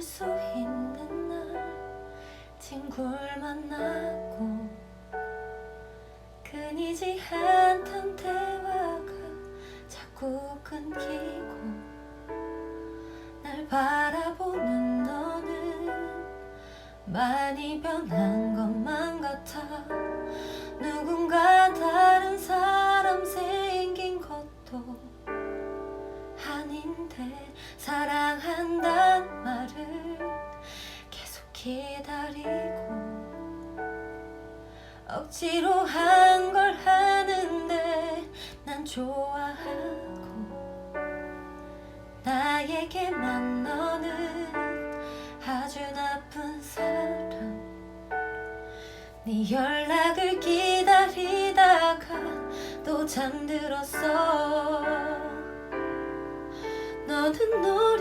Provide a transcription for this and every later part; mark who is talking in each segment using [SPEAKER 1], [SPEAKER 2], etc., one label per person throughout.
[SPEAKER 1] 수 있는 날 친구를 만나고 끊이지 않던 대화가 자꾸 끊기고 날 바라보는 너는 많이 변한 것만 같아. 누군가 다른 사람 생긴 것도 아닌데 계속 기다리고 억지로 한 걸 하는데 난 좋아하고 나에게만 너는 아주 나쁜 사람. 네 연락을 기다리다가 또 잠들었어. 너는 너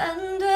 [SPEAKER 1] and